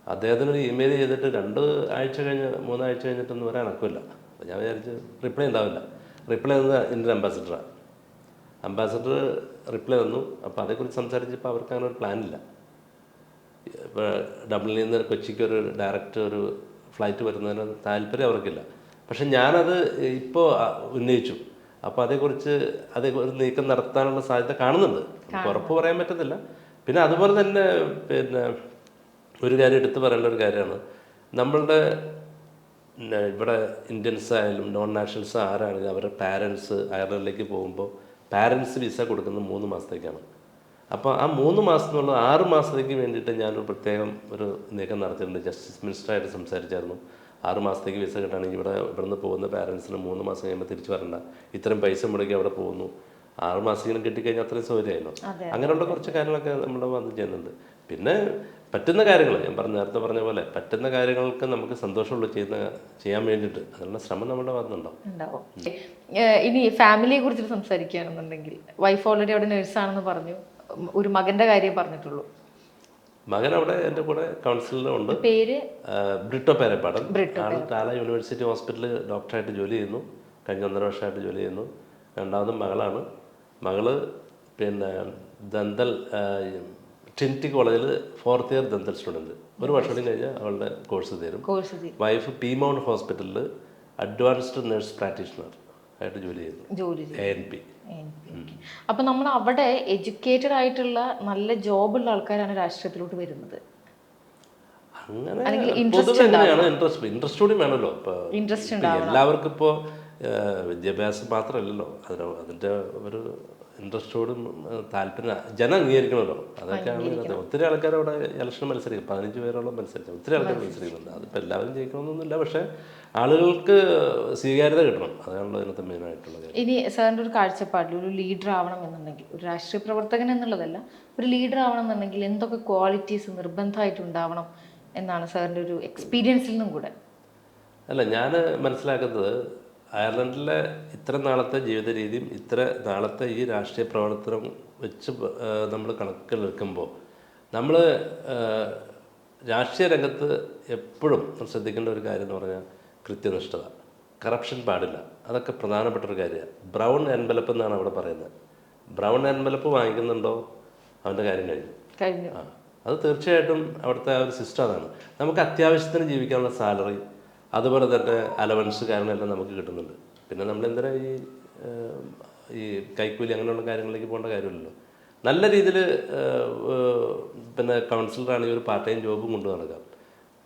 അദ്ദേഹത്തിന് ഒരു ഇമെയിൽ ചെയ്തിട്ട് രണ്ട് ആഴ്ച കഴിഞ്ഞ് മൂന്നാഴ്ച കഴിഞ്ഞിട്ടൊന്നും വരാൻ അനക്കില്ല അപ്പോൾ ഞാൻ വിചാരിച്ച് റിപ്ലൈ ഉണ്ടാവില്ല. റിപ്ലൈ തന്നത് ഇന്ത്യൻ അംബാസിഡറാണ് അംബാസിഡർ റിപ്ലൈ തന്നു. അപ്പോൾ അതേക്കുറിച്ച് സംസാരിച്ചപ്പോൾ അവർക്ക് അങ്ങനെ ഒരു പ്ലാനില്ല. ഇപ്പോൾ ഡബ്ലിനിൽ നിന്ന് കൊച്ചിക്ക് ഒരു ഡയറക്റ്റ് ഒരു ഫ്ലൈറ്റ് വരുന്നതിന് താല്പര്യം അവർക്കില്ല. പക്ഷെ ഞാനത് ഇപ്പോൾ ഉന്നയിച്ചു. അപ്പോൾ അതേക്കുറിച്ച് അതേ ഒരു നീക്കം നടത്താനുള്ള സാധ്യത കാണുന്നുണ്ട്. ഉറപ്പ് പറയാൻ പറ്റത്തില്ല. പിന്നെ അതുപോലെ തന്നെ പിന്നെ ഒരു കാര്യം എടുത്തു പറയേണ്ട ഒരു കാര്യമാണ്. നമ്മളുടെ ഇവിടെ ഇന്ത്യൻസ് ആയാലും നോൺ നാഷണൽസ് ആരാണെങ്കിലും അവരുടെ പാരൻസ് അയർലൻഡിലേക്ക് പോകുമ്പോൾ പാരൻസ് വിസ കൊടുക്കുന്നത് മൂന്ന് മാസത്തേക്കാണ്. അപ്പോൾ ആ മൂന്ന് മാസം എന്നുള്ള ആറ് മാസത്തേക്ക് വേണ്ടിയിട്ട് ഞാനൊരു പ്രത്യേകം ഒരു നീക്കം നടത്തിയിട്ടുണ്ട്. ജസ്റ്റിസ് മിനിസ്റ്ററായിട്ട് സംസാരിച്ചായിരുന്നു. ആറ് മാസത്തേക്ക് വിസ കിട്ടുകയാണെങ്കിൽ ഇവിടെ ഇവിടുന്ന് പോകുന്ന പാരൻസിന് മൂന്ന് മാസം കഴിയുമ്പോൾ തിരിച്ചു വരണ്ട. ഇത്രയും പൈസ മുടക്കി അവിടെ പോകുന്നു. ആറ് മാസമെങ്കിലും കിട്ടിക്കഴിഞ്ഞാൽ അത്രയും സൗകര്യമായിരുന്നു. അങ്ങനെയുള്ള കുറച്ച് കാര്യങ്ങളൊക്കെ നമ്മൾ വന്ന് ചെയ്യുന്നുണ്ട്. പിന്നെ പറ്റുന്ന കാര്യങ്ങൾ ഞാൻ പറഞ്ഞ നേരത്തെ പറഞ്ഞ പോലെ പറ്റുന്ന കാര്യങ്ങൾക്ക് നമുക്ക് സന്തോഷമുള്ള ചെയ്യുന്ന ചെയ്യാൻ വേണ്ടിയിട്ട്. അതിനുള്ള ശ്രമം നമ്മുടെ ഭാഗത്തുണ്ടാവും ഇനി ഫാമിലിയെ കുറിച്ച് സംസാരിക്കുകയാണെന്നുണ്ടെങ്കിൽ വൈഫ് ഓൾറെഡി അവിടെ നേഴ്സാണെന്ന് പറഞ്ഞു. ഒരു മകന്റെ കാര്യം പറഞ്ഞിട്ടുള്ളൂ. മകൻ അവിടെ എന്റെ കൂടെ കൗൺസിലുണ്ട് ഉണ്ട്. പേര്? ബ്രിട്ടോ പേരപ്പാടൻ ബ്രിട്ടോ ആൾ ടാല യൂണിവേഴ്സിറ്റി ഹോസ്പിറ്റലിൽ ഡോക്ടറായിട്ട് ജോലി ചെയ്യുന്നു. കഴിഞ്ഞ ഒന്നര വർഷമായിട്ട് ജോലി ചെയ്യുന്നു. രണ്ടാമതും മകളാണ്. മകൾ പിന്നെ ദന്തൽ ട്രിനിറ്റി കോളേജിൽ ഫോർത്ത് ഇയർ ദന്തൽ സ്റ്റുഡന്റ് ഒരു വർഷം കൂടി കഴിഞ്ഞാൽ അവളുടെ കോഴ്സ് തീരും. വൈഫ് പി മൗണ്ട് ഹോസ്പിറ്റലിൽ അഡ്വാൻസ്ഡ് നഴ്സ് പ്രാക്ടീഷണർ ആയിട്ട് ജോലി ചെയ്യുന്നു. എ എൻ പി അപ്പം നമ്മൾ അവിടെ എഡ്യൂക്കേറ്റഡ് ആയിട്ടുള്ള നല്ല ജോബുള്ള ആൾക്കാരാണ് രാഷ്ട്രീയത്തിലോട്ട് വരുന്നത്. അങ്ങനെ ഇൻട്രസ്റ്റ് ഇൻട്രസ്റ്റ് കൂടി വേണമല്ലോ ഇൻട്രസ്റ്റ് എല്ലാവർക്കും ഇപ്പോൾ വിദ്യാഭ്യാസം മാത്രമല്ലല്ലോ അതിന് അതിന്റെ ഒരു ഇൻട്രസ്റ്റോടും താല്പര്യം ജനം അംഗീകരിക്കണമല്ലോ. അതൊക്കെയാണ് ഇതിനകത്ത് ഒത്തിരി ആൾക്കാർ അവിടെ ഇലക്ഷൻ മത്സരിക്കും. പതിനഞ്ച് പേരോളം മത്സരിച്ചു ഒത്തിരി ആൾക്കാർ മത്സരിക്കുന്നുണ്ട്. അതിപ്പോൾ എല്ലാവരും ജയിക്കണമെന്നൊന്നുമില്ല. പക്ഷേ ആളുകൾക്ക് സ്വീകാര്യത കിട്ടണം. അതാണല്ലോ ഇതിനകത്ത് മെയിനായിട്ടുള്ള ഇനി സാറിന്റെ ഒരു കാഴ്ചപ്പാടിൽ ഒരു ലീഡർ ആവണം എന്നുണ്ടെങ്കിൽ ഒരു രാഷ്ട്രീയ പ്രവർത്തകൻ എന്നുള്ളതല്ല ഒരു ലീഡർ ആവണം എന്നുണ്ടെങ്കിൽ എന്തൊക്കെ ക്വാളിറ്റീസ് നിർബന്ധമായിട്ട് ഉണ്ടാവണം എന്നാണ് സാറിന്റെ ഒരു എക്സ്പീരിയൻസിൽ നിന്നും കൂടെ? അല്ല ഞാൻ മനസ്സിലാക്കുന്നത് അയർലൻഡിലെ ഇത്ര നാളത്തെ ജീവിത രീതിയും ഇത്ര നാളത്തെ ഈ രാഷ്ട്രീയ പ്രവർത്തനം വെച്ച് നമ്മൾ കണക്കിലെടുക്കുമ്പോൾ നമ്മൾ രാഷ്ട്രീയ രംഗത്ത് എപ്പോഴും ശ്രദ്ധിക്കേണ്ട ഒരു കാര്യം എന്ന് പറഞ്ഞാൽ കൃത്യനിഷ്ഠത. കറപ്ഷൻ പാടില്ല. അതൊക്കെ പ്രധാനപ്പെട്ട ഒരു കാര്യമാണ് ബ്രൗൺ എൻവലപ്പ് എന്നാണ് അവിടെ പറയുന്നത്. ബ്രൗൺ എൻവലപ്പ് വാങ്ങിക്കുന്നുണ്ടോ? അവന്റെ കാര്യം കഴിഞ്ഞു. കഴിഞ്ഞു. ആ. അത് തീർച്ചയായിട്ടും അവിടുത്തെ ആ ഒരു സിസ്റ്റം അതാണ്. നമുക്ക് അത്യാവശ്യത്തിന് ജീവിക്കാനുള്ള സാലറി അതുപോലെ തന്നെ അലവൻസ് കാര്യങ്ങളെല്ലാം നമുക്ക് കിട്ടുന്നുണ്ട്. പിന്നെ നമ്മൾ എന്തിനാ ഈ ഈ കൈക്കൂലി അങ്ങനെയുള്ള കാര്യങ്ങളിലേക്ക് പോകേണ്ട കാര്യമില്ലല്ലോ. നല്ല രീതിയിൽ പിന്നെ കൗൺസിലറാണെങ്കിൽ ഒരു പാർട്ട് ടൈം ജോബും കൊണ്ടു നടക്കാം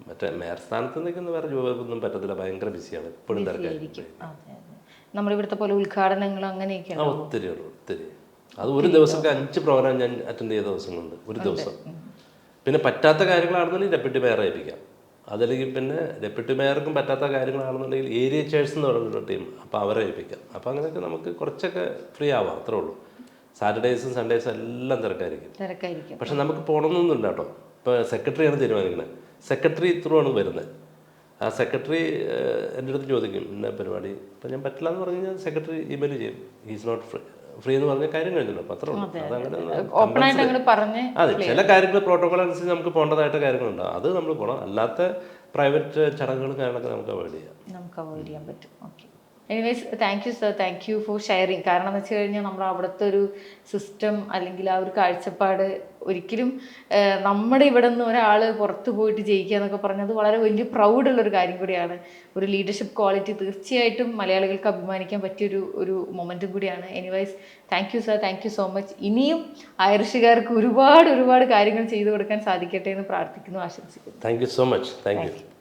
മറ്റേ മേയർ സ്ഥാനത്ത് നിൽക്കുന്ന വേറെ ജോബൊന്നും പറ്റത്തില്ല. ഭയങ്കര ബിസിയാണ്. എപ്പോഴും തിരക്കായിരിക്കും. നമ്മുടെ ഇവിടുത്തെ പോലെ ഉദ്ഘാടനങ്ങളും അങ്ങനെയൊക്കെ ഒത്തിരി ഒത്തിരി. അത് ഒരു ദിവസമൊക്കെ അഞ്ച് പ്രോഗ്രാം ഞാൻ അറ്റൻഡ് ചെയ്ത ദിവസങ്ങളുണ്ട്. ഒരു ദിവസം. പിന്നെ പറ്റാത്ത കാര്യങ്ങളാണെന്നുണ്ടെങ്കിൽ ഡെപ്യൂട്ടി മേയർ ഏൽപ്പിക്കാം അതല്ലെങ്കിൽ പിന്നെ ഡെപ്യൂട്ടി മേയർക്കും പറ്റാത്ത കാര്യങ്ങളാണെന്നുണ്ടെങ്കിൽ ഏരിയ ചേഴ്സ് എന്ന് പറയുന്ന ടീം അപ്പോൾ അവരെ ഏൽപ്പിക്കാം. അപ്പോൾ അങ്ങനെയൊക്കെ നമുക്ക് കുറച്ചൊക്കെ ഫ്രീ ആവാം അത്രേ ഉള്ളൂ. സാറ്റർഡേസും സൺഡേസും എല്ലാം തിരക്കായിരിക്കും. തിരക്കായിരിക്കും. പക്ഷെ നമുക്ക് പോകണമെന്നൊന്നുമില്ല കേട്ടോ. ഇപ്പോൾ സെക്രട്ടറിയാണ് തീരുമാനിക്കുന്നത് സെക്രട്ടറി ത്രൂ ആണ് വരുന്നത്. ആ സെക്രട്ടറി എന്റെ അടുത്ത് ചോദിക്കും ഇന്ന പരിപാടി? ഇപ്പം ഞാൻ പറ്റില്ല എന്ന് പറഞ്ഞു കഴിഞ്ഞാൽ സെക്രട്ടറി ഇമെയിൽ ചെയ്യും. ഈസ് നോട്ട് ഫ്രീ ഫ്രീ എന്ന് പറഞ്ഞ കാര്യം കഴിഞ്ഞല്ലോ പത്രം അത്രേ അതങ്ങനെ അതെ. ചില കാര്യങ്ങൾ പ്രോട്ടോകോൾ അനുസരിച്ച് നമുക്ക് പോകേണ്ടതായിട്ട് കാര്യങ്ങളുണ്ട്. അത് നമ്മൾ പോകണം അല്ലാത്ത പ്രൈവറ്റ് ചടങ്ങുകളും കാര്യങ്ങളൊക്കെ നമുക്ക് അവോയ്ഡ് ചെയ്യാം. നമുക്ക് അവോയ്ഡ് ചെയ്യാൻ പറ്റും. Okay anyways thank you sir thank you for sharing കാരണം എന്ന് വെച്ച് കഴിഞ്ഞാൽ നമ്മുടെ അവിടുത്തെ ഒരു സിസ്റ്റം അല്ലെങ്കിൽ ആ ഒരു കാഴ്ചപ്പാട് ഒരിക്കലും നമ്മുടെ ഇവിടെ നിന്ന് ഒരാൾ പുറത്തു പോയിട്ട് ജയിക്കുക എന്നൊക്കെ പറഞ്ഞത് വളരെ വലിയ പ്രൗഡുള്ള ഒരു കാര്യം കൂടിയാണ്. ഒരു ലീഡർഷിപ്പ് ക്വാളിറ്റി തീർച്ചയായിട്ടും മലയാളികൾക്ക് അഭിമാനിക്കാൻ പറ്റിയൊരു ഒരു മൊമെന്റും കൂടിയാണ്. Anyways thank you sir thank you so much ഇനിയും ഐറിഷുകാർക്ക് ഒരുപാട് ഒരുപാട് കാര്യങ്ങൾ ചെയ്തു കൊടുക്കാൻ സാധിക്കട്ടെ എന്ന് പ്രാർത്ഥിക്കുന്നു ആശംസിക്കുന്നു. Thank you so much thank you